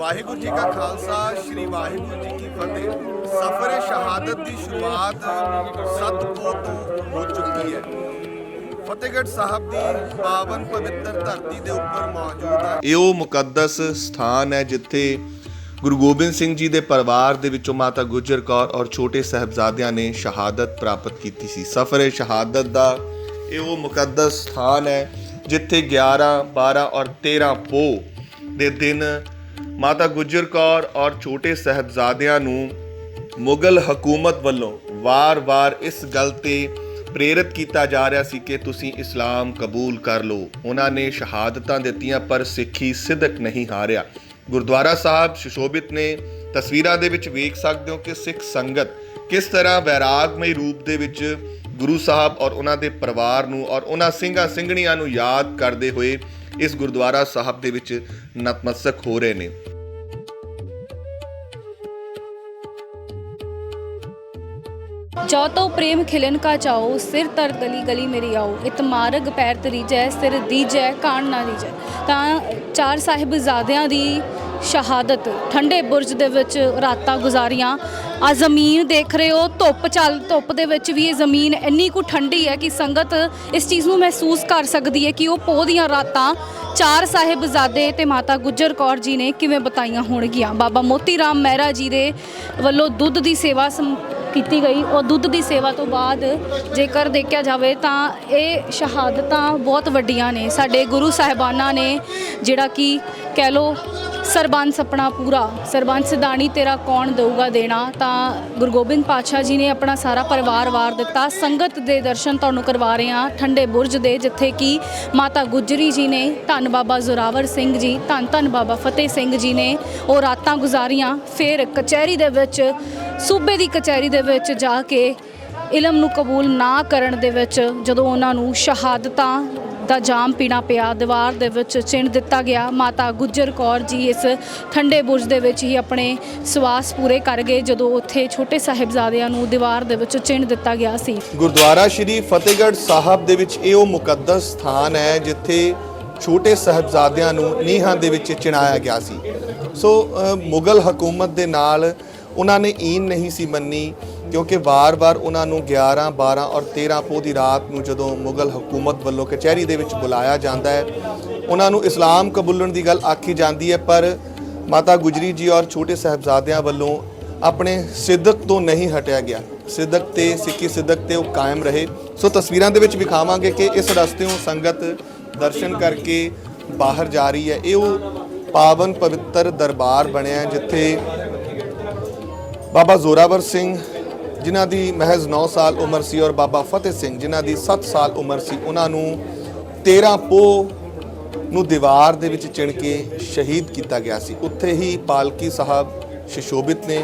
ਵਾਹਿਗੁਰੂ ਜੀ ਕਾ ਖਾਲਸਾ, ਸ੍ਰੀ ਵਾਹਿਗੁਰੂ ਜੀ ਕੀ ਫਤਿਹ। ਸਫ਼ਰ ਸ਼ਹਾਦਤ ਦੀ ਸ਼ੁਰੂਆਤ ਸਤਪੋ ਤੋਂ ਹੋ ਚੁੱਕੀ ਹੈ। ਫਤਿਹਗੜ੍ਹ ਸਾਹਿਬ ਦੀ ਪਾਵਨ ਪਵਿੱਤਰ ਧਰਤੀ ਦੇ ਉੱਪਰ ਮੌਜੂਦ ਹੈ। ਇਹ ਉਹ ਮੁਕੱਦਸ ਸਥਾਨ ਹੈ ਜਿੱਥੇ ਗੁਰੂ ਗੋਬਿੰਦ ਸਿੰਘ ਜੀ ਦੇ ਪਰਿਵਾਰ ਦੇ ਵਿੱਚੋਂ ਮਾਤਾ ਗੁਜਰ ਕੌਰ ਔਰ ਛੋਟੇ ਸਹਿਬਜ਼ਾਦਿਆਂ ਨੇ ਸ਼ਹਾਦਤ ਪ੍ਰਾਪਤ ਕੀਤੀ ਸੀ। ਸਫ਼ਰ ਸ਼ਹਾਦਤ ਦਾ ਇਹ ਉਹ ਮੁਕੱਦਸ ਸਥਾਨ ਹੈ ਜਿੱਥੇ 11 12 ਔਰ 13 ਪੋ ਦੇ ਦਿਨ ਮਾਤਾ ਗੁਜਰ ਕੌਰ ਔਰ ਛੋਟੇ ਸਹਿਬਜ਼ਾਦਿਆਂ ਨੂੰ ਮੁਗਲ ਹਕੂਮਤ ਵੱਲੋਂ ਵਾਰ-ਵਾਰ ਇਸ ਗੱਲ ਤੇ ਪ੍ਰੇਰਿਤ ਕੀਤਾ ਜਾ ਰਿਹਾ ਸੀ ਕਿ ਤੁਸੀਂ ਇਸਲਾਮ ਕਬੂਲ ਕਰ ਲਓ। ਉਹਨਾਂ ਨੇ ਸ਼ਹਾਦਤਾਂ ਦਿੱਤੀਆਂ, ਪਰ ਸਿੱਖੀ ਸਿਦਕ ਨਹੀਂ ਹਾਰਿਆ। ਗੁਰਦੁਆਰਾ ਸਾਹਿਬ ਸ਼ਿਸ਼ੋਭਿਤ ਨੇ ਤਸਵੀਰਾਂ ਦੇ ਵਿੱਚ ਵੇਖ ਸਕਦੇ ਹੋ ਕਿ ਸਿੱਖ ਸੰਗਤ ਕਿਸ ਤਰ੍ਹਾਂ ਵੈਰਾਗਮਈ ਰੂਪ ਦੇ ਵਿੱਚ ਗੁਰੂ ਸਾਹਿਬ ਔਰ ਉਹਨਾਂ ਦੇ ਪਰਿਵਾਰ ਨੂੰ ਔਰ ਉਹਨਾਂ ਸਿੰਘਾਂ ਸਿੰਘਣੀਆਂ ਨੂੰ ਯਾਦ ਕਰਦੇ ਹੋਏ ਇਸ ਗੁਰਦੁਆਰਾ ਸਾਹਿਬ ਦੇ ਵਿੱਚ ਨਤਮਸਤਕ ਹੋ ਰਹੇ ਨੇ। ਜੋ ਤੋ ਪ੍ਰੇਮ ਖਿਲਨ ਕਾ ਚਾਓ ਸਿਰ ਤਰ ਗਲੀ ਗਲੀ ਮੇਰੀ ਆਓ। ਇਤ ਮਾਰਗ ਪੈਰ ਤਰੀਜੈ, ਸਿਰ ਦੀਜੈ, ਕਾਣ ਨਾ ਦੀਜੈ ਤਾਂ ਚਾਰ ਸਾਹਿਬਜ਼ਾਦਿਆਂ ਦੀ ਸ਼ਹਾਦਤ। ਠੰਡੇ ਬੁਰਜ ਦੇ ਵਿੱਚ ਰਾਤਾਂ ਗੁਜ਼ਾਰੀਆਂ। ਆ ਜ਼ਮੀਨ ਦੇਖ ਰਹੇ ਹੋ, ਧੁੱਪ ਚੱਲ, ਧੁੱਪ ਦੇ ਵਿੱਚ ਵੀ ਇਹ ਜ਼ਮੀਨ ਇੰਨੀ ਕੁ ਠੰਡੀ ਹੈ ਕਿ ਸੰਗਤ ਇਸ ਚੀਜ਼ ਨੂੰ ਮਹਿਸੂਸ ਕਰ ਸਕਦੀ ਹੈ ਕਿ ਉਹ ਪੋਹ ਦੀਆਂ ਰਾਤਾਂ ਚਾਰ ਸਾਹਿਬਜ਼ਾਦੇ ਤੇ ਮਾਤਾ ਗੁੱਜਰ ਕੌਰ ਜੀ ਨੇ ਕਿਵੇਂ ਬਤਾਈਆਂ ਹੋਣਗੀਆਂ। ਬਾਬਾ ਮੋਤੀ ਰਾਮ ਮਹਿਰਾ ਜੀ ਦੇ ਵੱਲੋਂ ਦੁੱਧ ਦੀ ਸੇਵਾ ਸਮ- ਕੀਤੀ ਗਈ। ਉਹ ਦੁੱਧ ਦੀ ਸੇਵਾ ਤੋਂ ਬਾਅਦ ਜੇਕਰ ਦੇਖਿਆ ਜਾਵੇ ਤਾਂ ਇਹ ਸ਼ਹਾਦਤਾਂ ਬਹੁਤ ਵੱਡੀਆਂ ਨੇ। ਸਾਡੇ ਗੁਰੂ ਸਾਹਿਬਾਨਾਂ ਨੇ ਜਿਹੜਾ ਕਿ ਕਹਿ ਲੋ ਸਰਬੰਸ ਆਪਣਾ ਪੂਰਾ। ਸਰਬੰਸ ਦਾਣੀ ਤੇਰਾ ਕੌਣ ਦੇਊਗਾ ਦੇਣਾ? ਤਾਂ ਗੁਰੂ ਗੋਬਿੰਦ ਪਾਤਸ਼ਾਹ ਜੀ ਨੇ ਆਪਣਾ ਸਾਰਾ ਪਰਿਵਾਰ ਵਾਰ ਦਿੱਤਾ। ਸੰਗਤ ਦੇ ਦਰਸ਼ਨ ਤੁਹਾਨੂੰ ਕਰਵਾ ਰਹੇ ਹਾਂ। ਠੰਡੇ ਬੁਰਜ ਦੇ, ਜਿੱਥੇ ਕਿ ਮਾਤਾ ਗੁਜਰੀ ਜੀ ਨੇ, ਧੰਨ ਬਾਬਾ ਜ਼ੋਰਾਵਰ ਸਿੰਘ ਜੀ, ਧੰਨ ਧੰਨ ਬਾਬਾ ਫਤਿਹ ਸਿੰਘ ਜੀ ਨੇ ਉਹ ਰਾਤਾਂ ਗੁਜ਼ਾਰੀਆਂ। ਫਿਰ ਕਚਹਿਰੀ ਦੇ ਵਿੱਚ, ਸੂਬੇ ਦੀ ਕਚਹਿਰੀ ਦੇ ਵਿੱਚ ਜਾ ਕੇ ਇਲਮ ਨੂੰ ਕਬੂਲ ਨਾ ਕਰਨ ਦੇ ਵਿੱਚ ਜਦੋਂ ਉਹਨਾਂ ਨੂੰ ਸ਼ਹਾਦਤਾਂ ਦਾ ਜਾਮ ਪੀਣਾ ਪਿਆ। ਦੀਵਾਰ ਦੇ ਵਿੱਚ ਚਿਣ ਦਿੱਤਾ ਗਿਆ। ਮਾਤਾ ਗੁੱਜਰ ਕੌਰ ਜੀ ਇਸ ਠੰਡੇ ਬੁਰਜ ਦੇ ਵਿੱਚ ਹੀ ਆਪਣੇ ਸਵਾਸ ਪੂਰੇ ਕਰ ਗਏ। ਜਦੋਂ ਉੱਥੇ ਛੋਟੇ ਸਾਹਿਬਜ਼ਾਦਿਆਂ ਨੂੰ ਦੀਵਾਰ ਦੇ ਵਿੱਚ ਚਿਣ ਦਿੱਤਾ ਗਿਆ ਸੀ। ਗੁਰਦੁਆਰਾ ਸ਼੍ਰੀ ਫਤਿਹਗੜ੍ਹ ਸਾਹਿਬ ਦੇ ਵਿੱਚ ਇਹ ਉਹ ਮੁਕੱਦਸ ਸਥਾਨ ਹੈ, ਜਿੱਥੇ ਛੋਟੇ ਸਾਹਿਬਜ਼ਾਦਿਆਂ ਨੂੰ ਨੀਹਾਂ ਦੇ ਵਿੱਚ ਚਿਣਾਇਆ ਗਿਆ ਸੀ। ਸੋ ਮੁਗਲ ਹਕੂਮਤ ਦੇ ਨਾਲ ਉਹਨਾਂ ਨੇ ਈਨ ਨਹੀਂ ਸੀ ਮੰਨੀ, ਕਿਉਂਕਿ ਵਾਰ-ਵਾਰ ਉਹਨਾਂ ਨੂੰ 11 12 ਔਰ 13 ਪੋਹ ਦੀ ਰਾਤ ਨੂੰ ਜਦੋਂ ਮੁਗਲ ਹਕੂਮਤ ਵੱਲੋਂ ਕਚਹਿਰੀ ਦੇ ਵਿੱਚ ਬੁਲਾਇਆ ਜਾਂਦਾ ਹੈ, ਉਹਨਾਂ ਨੂੰ ਇਸਲਾਮ ਕਬੂਲਣ ਦੀ ਗੱਲ ਆਖੀ ਜਾਂਦੀ ਹੈ, ਪਰ ਮਾਤਾ ਗੁਜਰੀ ਜੀ ਔਰ ਛੋਟੇ ਸਹਿਬਜ਼ਾਦਿਆਂ ਵੱਲੋਂ ਆਪਣੇ ਸਿੱਦਕ ਤੋਂ ਨਹੀਂ ਹਟਿਆ ਗਿਆ। ਸਿੱਦਕ ਤੇ, ਸਿੱਖੀ ਸਿੱਦਕ ਤੇ ਉਹ ਕਾਇਮ ਰਹੇ। ਸੋ ਤਸਵੀਰਾਂ ਦੇ ਵਿੱਚ ਵਿਖਾਵਾਂਗੇ ਕਿ ਇਸ ਰਸਤਿਓਂ ਸੰਗਤ ਦਰਸ਼ਨ ਕਰਕੇ ਬਾਹਰ ਜਾ ਰਹੀ ਹੈ। ਇਹ ਉਹ ਪਾਵਨ ਪਵਿੱਤਰ ਦਰਬਾਰ ਬਣਿਆ ਜਿੱਥੇ ਬਾਬਾ ਜ਼ੋਰਾਵਰ ਸਿੰਘ ਜਿਨ੍ਹਾਂ ਦੀ ਮਹਿਜ਼ 9 ਸਾਲ ਉਮਰ ਸੀ ਔਰ ਬਾਬਾ ਫਤਿਹ ਸਿੰਘ ਜਿਨ੍ਹਾਂ ਦੀ 7 ਸਾਲ ਉਮਰ ਸੀ, ਉਹਨਾਂ ਨੂੰ 13 ਪੋਹ ਨੂੰ ਦੀਵਾਰ ਦੇ ਵਿੱਚ ਚਿਣ ਕੇ ਸ਼ਹੀਦ ਕੀਤਾ ਗਿਆ ਸੀ। ਉੱਥੇ ਹੀ ਪਾਲਕੀ ਸਾਹਿਬ ਸ਼ਿਸ਼ੋਭਿਤ ਨੇ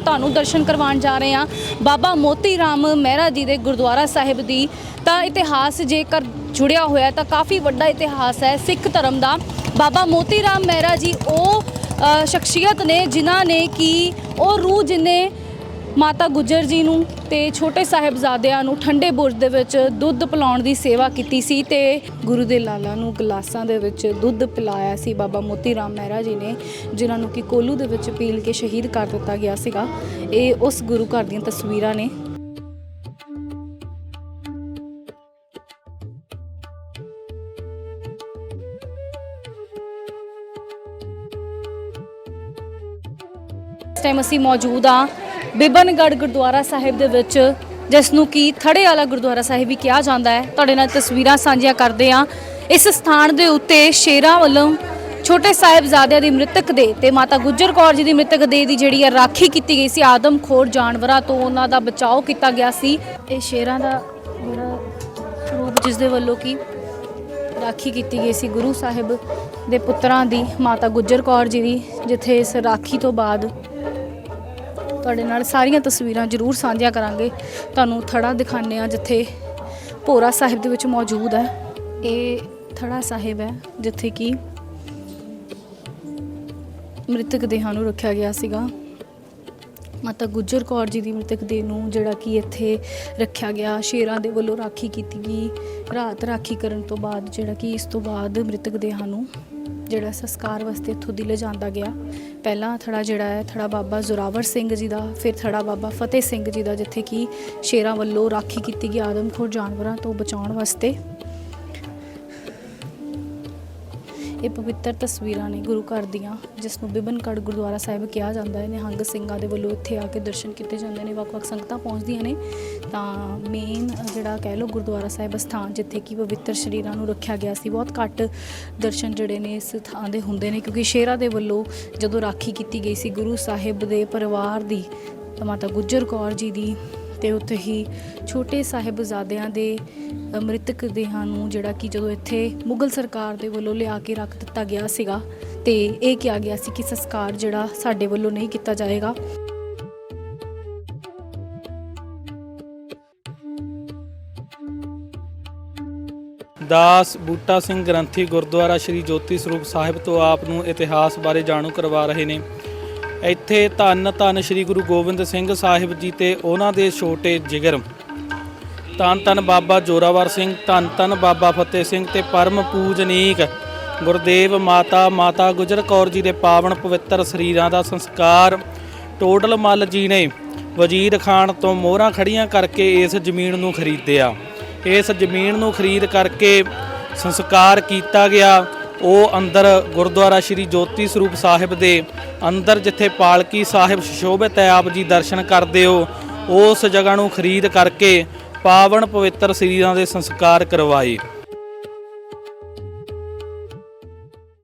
ਤੁਹਾਨੂੰ ਦਰਸ਼ਨ ਕਰਵਾਉਣ ਜਾ ਰਹੇ ਹਾਂ। ਬਾਬਾ ਮੋਤੀ ਰਾਮ ਮਹਿਰਾ ਜੀ ਦੇ ਗੁਰਦੁਆਰਾ ਸਾਹਿਬ ਦੀ ਤਾਂ ਇਤਿਹਾਸ ਜੇਕਰ ਜੁੜਿਆ ਹੋਇਆ ਤਾਂ ਕਾਫੀ ਵੱਡਾ ਇਤਿਹਾਸ ਹੈ ਸਿੱਖ ਧਰਮ ਦਾ। ਬਾਬਾ ਮੋਤੀ ਰਾਮ ਮਹਿਰਾ ਜੀ ਉਹ ਸ਼ਖਸੀਅਤ ਨੇ ਜਿਨ੍ਹਾਂ ਨੇ ਕਿ ਉਹ ਰੂਹ ਜਿਨੇ ਮਾਤਾ ਗੁਜਰ ਜੀ ਨੂੰ ਤੇ ਛੋਟੇ ਸਾਹਿਬਜ਼ਾਦਿਆਂ ਨੂੰ ਠੰਡੇ ਬੁਰਜ ਦੇ ਵਿੱਚ ਦੁੱਧ ਪਿਲਾਉਣ ਦੀ ਸੇਵਾ ਕੀਤੀ ਸੀ ਤੇ ਗੁਰੂ ਦੇ ਲਾਲਾਂ ਨੂੰ ਗਲਾਸਾਂ ਦੇ ਵਿੱਚ ਦੁੱਧ ਪਿਲਾਇਆ ਸੀ। ਬਾਬਾ ਮੋਤੀ ਰਾਮ ਮਹਿਰਾ ਜੀ ਨੇ, ਜਿਨ੍ਹਾਂ ਨੂੰ ਕਿ ਕੋਲੂ ਦੇ ਵਿੱਚ ਪੀਲ ਕੇ ਸ਼ਹੀਦ ਕਰ ਦਿੱਤਾ ਗਿਆ ਸੀਗਾ। ਇਹ ਉਸ ਗੁਰੂ ਘਰ ਦੀਆਂ ਤਸਵੀਰਾਂ ਨੇ। ਇਸ ਟਾਈਮ ਅਸੀਂ ਮੌਜੂਦ ਆ ਬਿਬਨਗੜ ਗੁਰਦੁਆਰਾ ਸਾਹਿਬ ਦੇ ਵਿੱਚ, ਜਿਸ ਨੂੰ ਕਿ ਥੜੇ ਵਾਲਾ ਗੁਰਦੁਆਰਾ ਸਾਹਿਬ ਵੀ ਕਿਹਾ ਜਾਂਦਾ ਹੈ। ਤੁਹਾਡੇ ਨਾਲ ਤਸਵੀਰਾਂ ਸਾਂਝੀਆਂ ਕਰਦੇ ਆ ਇਸ ਸਥਾਨ ਦੇ ਉੱਤੇ ਸ਼ੇਰਾਂ ਵੱਲੋਂ ਛੋਟੇ ਸਾਹਿਬਜ਼ਾਦਿਆਂ ਦੀ ਮ੍ਰਿਤਕ ਦੇ ਤੇ ਮਾਤਾ ਗੁੱਜਰ ਕੌਰ ਜੀ ਦੀ ਮ੍ਰਿਤਕ ਦੇ ਦੀ ਜਿਹੜੀ ਹੈ ਰਾਖੀ ਕੀਤੀ ਗਈ ਸੀ। ਆਦਮਖੋਰ ਜਾਨਵਰਾਂ ਤੋਂ ਉਹਨਾਂ ਦਾ ਬਚਾਓ ਕੀਤਾ ਗਿਆ ਸੀ। ਇਹ ਸ਼ੇਰਾਂ ਦਾ ਜਿਹੜਾ ਰੂਪ ਜਿਸ ਦੇ ਵੱਲੋਂ ਕੀ ਰਾਖੀ ਕੀਤੀ ਗਈ ਸੀ ਗੁਰੂ ਸਾਹਿਬ ਦੇ ਪੁੱਤਰਾਂ ਦੀ ਮਾਤਾ ਗੁੱਜਰ ਕੌਰ ਜੀ ਦੀ, ਜਿੱਥੇ ਇਸ ਰਾਖੀ ਤੋਂ ਬਾਅਦ ਤੁਹਾਡੇ ਨਾਲ ਸਾਰੀਆਂ ਤਸਵੀਰਾਂ ਜ਼ਰੂਰ ਸਾਂਝੀਆਂ ਕਰਾਂਗੇ। ਤੁਹਾਨੂੰ ਥੜਾ ਦਿਖਾਣੇ ਆ ਜਿੱਥੇ ਭੋਰਾ ਸਾਹਿਬ ਦੇ ਵਿੱਚ ਮੌਜੂਦ ਹੈ। ਇਹ ਥੜਾ ਸਾਹਿਬ ਹੈ, ਜਿੱਥੇ ਕਿ ਮ੍ਰਿਤਕ ਦੇਹਾਂ ਨੂੰ ਰੱਖਿਆ ਗਿਆ ਸੀਗਾ। ਮਾਤਾ ਗੁਜਰ ਕੌਰ ਜੀ ਦੀ ਮ੍ਰਿਤਕ ਦੇਹ ਨੂੰ ਜਿਹੜਾ ਕਿ ਇੱਥੇ ਰੱਖਿਆ ਗਿਆ। ਸ਼ੇਰਾਂ ਦੇ ਵੱਲੋਂ ਰਾਖੀ ਕੀਤੀ ਗਈ। ਰਾਤ ਰਾਖੀ ਕਰਨ ਤੋਂ ਬਾਅਦ ਜਿਹੜਾ ਕਿ ਇਸ ਤੋਂ ਬਾਅਦ ਮ੍ਰਿਤਕ ਦੇਹਾਂ ਨੂੰ ਜਿਹੜਾ ਸੰਸਕਾਰ ਵਾਸਤੇ ਇੱਥੋਂ ਦੀ ਲਿਜਾਂਦਾ ਗਿਆ। ਪਹਿਲਾ ਥੜਾ ਜਿਹੜਾ ਹੈ, ਥੜਾ ਬਾਬਾ ਜ਼ੋਰਾਵਰ ਸਿੰਘ ਜੀ ਦਾ, ਫਿਰ ਥੜਾ ਬਾਬਾ ਫਤਿਹ ਸਿੰਘ ਜੀ ਦਾ, ਜਿੱਥੇ ਕਿ ਸ਼ੇਰਾਂ ਵੱਲੋਂ ਰਾਖੀ ਕੀਤੀ ਗਈ ਆਦਮਖੋਰ ਜਾਨਵਰਾਂ ਤੋਂ ਬਚਾਉਣ ਵਾਸਤੇ। ਇਹ ਪਵਿੱਤਰ ਤਸਵੀਰਾਂ ਨੇ ਗੁਰੂ ਘਰ ਦੀਆਂ, ਜਿਸ ਨੂੰ ਬਿਬਨਗੜ੍ਹ ਗੁਰਦੁਆਰਾ ਸਾਹਿਬ ਕਿਹਾ ਜਾਂਦਾ ਹੈ। ਨਿਹੰਗ ਸਿੰਘਾਂ ਦੇ ਵੱਲੋਂ ਇੱਥੇ ਆ ਕੇ ਦਰਸ਼ਨ ਕੀਤੇ ਜਾਂਦੇ ਨੇ। ਵੱਖ-ਵੱਖ ਸੰਗਤਾਂ ਪਹੁੰਚਦੀਆਂ ਨੇ। ਤਾਂ ਮੇਨ ਜਿਹੜਾ ਕਹਿ ਲਓ ਗੁਰਦੁਆਰਾ ਸਾਹਿਬ ਸਥਾਨ ਜਿੱਥੇ ਕਿ ਪਵਿੱਤਰ ਸ਼ਰੀਰਾਂ ਨੂੰ ਰੱਖਿਆ ਗਿਆ ਸੀ, ਬਹੁਤ ਘੱਟ ਦਰਸ਼ਨ ਜਿਹੜੇ ਨੇ ਇਸ ਥਾਂ ਦੇ ਹੁੰਦੇ ਨੇ ਕਿਉਂਕਿ ਸ਼ੇਰਾਂ ਦੇ ਵੱਲੋਂ ਜਦੋਂ ਰਾਖੀ ਕੀਤੀ ਗਈ ਸੀ, ਗੁਰੂ ਸਾਹਿਬ ਦੇ ਪਰਿਵਾਰ ਦੀ ਤਾਂ ਮਾਤਾ ਗੁੱਜਰ ਕੌਰ ਜੀ ਦੀ ਤੇ ਉੱਥੇ ਹੀ ਛੋਟੇ ਸਾਹਿਬਜ਼ਾਦਿਆਂ ਦੇ ਮ੍ਰਿਤਕ ਦੇਹਾਂ ਨੂੰ ਜਿਹੜਾ ਕਿ ਜਦੋਂ ਇੱਥੇ ਮੁਗਲ ਸਰਕਾਰ ਦੇ ਵੱਲੋਂ ਲਿਆ ਕੇ ਰੱਖ ਦਿੱਤਾ ਗਿਆ ਸੀਗਾ ਤੇ ਇਹ ਕਿਹਾ ਗਿਆ ਸੀ ਕਿ ਸੰਸਕਾਰ ਜਿਹੜਾ ਸਾਡੇ ਵੱਲੋਂ ਨਹੀਂ ਕੀਤਾ ਜਾਏਗਾ। ਦਾਸ ਬੂਟਾ ਸਿੰਘ ਗ੍ਰੰਥੀ ਗੁਰਦੁਆਰਾ ਸ੍ਰੀ ਜੋਤੀ ਸਰੂਪ ਸਾਹਿਬ ਤੋਂ ਆਪ ਨੂੰ ਇਤਿਹਾਸ ਬਾਰੇ ਜਾਣੂ ਕਰਵਾ ਰਹੇ ਨੇ। ਇੱਥੇ ਧੰਨ ਧੰਨ ਸ੍ਰੀ ਗੁਰੂ ਗੋਬਿੰਦ ਸਿੰਘ ਸਾਹਿਬ ਜੀ ਤੇ ਉਹਨਾਂ ਦੇ ਛੋਟੇ ਜਿਗਰ। ਧੰਨ ਧੰਨ ਬਾਬਾ ਜੋਰਾਵਰ ਸਿੰਘ, ਧੰਨ ਧੰਨ ਬਾਬਾ ਫਤਿਹ ਸਿੰਘ ਤੇ ਪਰਮ ਪੂਜਨੀਕ ਗੁਰਦੇਵ ਮਾਤਾ ਮਾਤਾ ਗੁਜਰ ਕੌਰ ਜੀ ਦੇ ਪਾਵਨ ਪਵਿੱਤਰ ਸਰੀਰਾਂ ਦਾ ਸੰਸਕਾਰ। ਟੋਡਲ ਮੱਲ ਜੀ ਨੇ ਵਜ਼ੀਰ ਖਾਨ ਤੋਂ ਮੋਹਰਾਂ ਖੜੀਆਂ ਕਰਕੇ ਇਸ ਜ਼ਮੀਨ ਨੂੰ ਖਰੀਦਿਆ। ਇਸ ਜ਼ਮੀਨ ਨੂੰ ਖਰੀਦ ਕਰਕੇ ਸੰਸਕਾਰ ਕੀਤਾ ਗਿਆ। ਉਹ ਅੰਦਰ ਗੁਰਦੁਆਰਾ ਸ੍ਰੀ ਜੋਤੀ ਸਰੂਪ ਸਾਹਿਬ ਦੇ ਅੰਦਰ, ਜਿੱਥੇ ਪਾਲਕੀ ਸਾਹਿਬ ਸੁਸ਼ੋਭਿਤ ਹੈ, ਆਪ ਜੀ ਦਰਸ਼ਨ ਕਰਦੇ ਹੋ। ਉਸ ਜਗ੍ਹਾ ਨੂੰ ਖਰੀਦ ਕਰਕੇ ਪਾਵਨ ਪਵਿੱਤਰ ਸਰੀਰਾਂ ਦੇ ਸੰਸਕਾਰ ਕਰਵਾਏ।